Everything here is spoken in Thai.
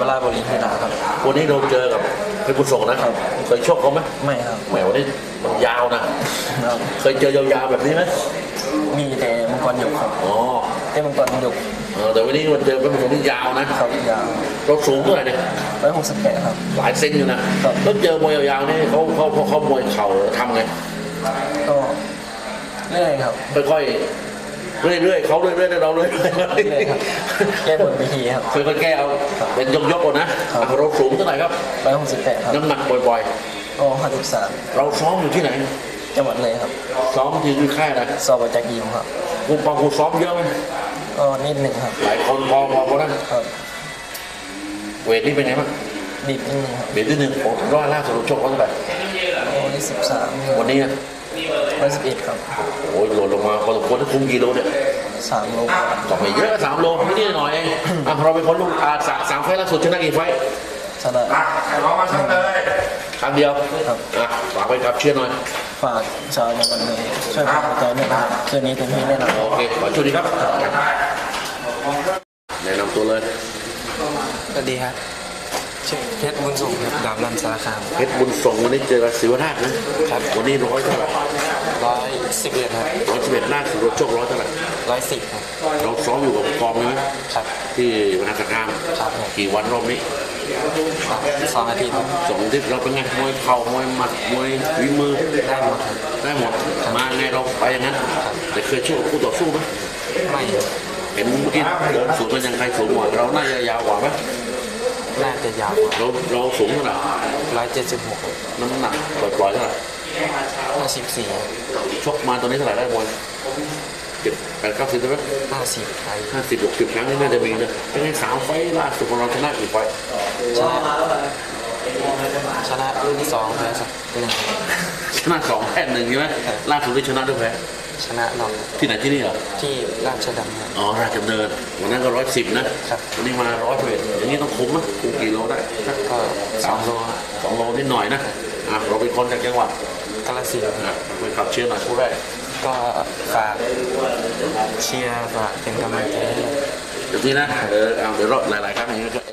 วราชบุรีพินาครับ วันนี้เราเจอกับเพชรบุญส่งนะครับเคยชกเขาไหมไม่ครับแหมวันนี้มันยาวนะ ครับเคยเจอยาวๆแบบนี้ไหมมีแต่มังกรหยกครับอ๋อแต่มังกรหยกเออแต่วันนี้มันเจอเพชรบุญส่งที่ยาวนะครับยาวเราสูงเท่าไหร่เนี่ยร้อยหกสิบแปดครับ หลายเซนอยู่นะครับแล้วเจอมวยยาวๆนี่เขาเขาเขาเขามวยเข่าทำไงก็เรื่อยครับค่อยๆ เรื่อยๆเขาเรื่อยๆเราเรื่อยเรื่อยๆครับแก้บนเวทีครับ ๆค่อยๆแก้เอาเป็นยกๆก่อนนะครับ เราสูงเท่าไหร่ครับ ร้อยหกสิบแปดครับน้ำหนักบ่อยก็ห้าสิบสามๆ เราซ้อมอยู่ที่ไหน จังหวัดเลยครับซ้อมที่ค่ายนะสอบจากยิมครับกูปองกูซ้อมเยอะไหมก็นิดหนึ่งครับ หลายคนพอพอพอนะ ครับเวทนี่เป็นไงบ้างดิบนิดหนึ่งครับเวทที่หนึ่งโอ้ร้อยล่าสุดเราชกเขาเท่าไหร่ร้อยสิบสามวันนี้อะ ร้อยสิบเอ็ดครับโอ้ยโหล่นลงมาพอสมควรที่คุมกี่โลเนี่ยสามโลก็ไม่เยอะสามโลไม่นี่หน่อยเองอะเราเป็นคนลูกอาสามสามไฟล์ล่าสุดชนะกี่ไฟล์ชนะครั้งเดียวครับอะฝากไปครับเชียร์หน่อยฝากชาวจังหวัดเลยช่วยเป็นกำลังใจด้วยนะครับคืนนี้เต็มที่แน่นอนโอเคขอโชคดีครับแนะนำตัวเลยสวัสดีครับชื่อเพชรบุญส่งครับดาบรันสารคามเพชรบุญส่งวันนี้เจอกับศิวราชนะครับวันนี้ร้อยเท่าไหร่ ร้อยสิบเอ็ดครับร้อยสิบเอ็ดล่าสุดเราชกร้อยเท่าไหร่ร้อยสิบครับเราซ้อมอยู่กับกองนี้ไหมครับที่วนาสารคามครับผมกี่วันรอบนี้สองอาทิตย์ครับสองอาทิตย์เราเป็นไงมวยเข่ามวยหมัดมวยฝีมือได้หมดครับได้หมดมาไงเราไปอย่างนั้น แต่เคยชกกับคู่ต่อสู้ไหมไม่เห็นเมื่อกี้เดินสูงกันยังใครสูงกว่าเราน่าจะยาวกว่าไหมน่าจะยาวเราเราสูงเท่าไหร่ร้อยเจ็ดสิบหกน้ำหนักปล่อยๆเท่าไหร่ ห้าสิบสี่ชกมาตอนนี้เท่าไหร่ได้มวยเจ็ดแปดเก้าสิบได้ไหมห้าสิบไทยห้าสิบหกสิบครั้งนี่น่าจะมีนะเป็นไงสามไฟล์ล่าสุดของเราชนะกี่ไฟล์ชนะชนะรุ่นที่สองแพ้สักหนึ่งชนะสองแพ้หนึ่งใช่ไหมล่าสุดที่ชนะด้วยแพ้ชนะนองที่ไหนที่นี่เหรอที่ราชดำเนินอ๋อราชดำเนินวันนั้นก็ร้อยสิบนะครับวันนี้มาร้อยเอ็ดอย่างนี้ต้องคุ้มนะคุ้มกี่โลได้ก็สองโลสองโลนิดหน่อยนะอะเราเป็นคนจากจังหวัดกาลสินธุ์อะไปขับเชียร์หน่อยคู่แรกก็ฝากเชียร์ฝากเป็นกำลังใจให้ เดี๋ยวนี้นะ เออเอาเดี๋ยวรอหลายๆครั้งอย่างนี้ก็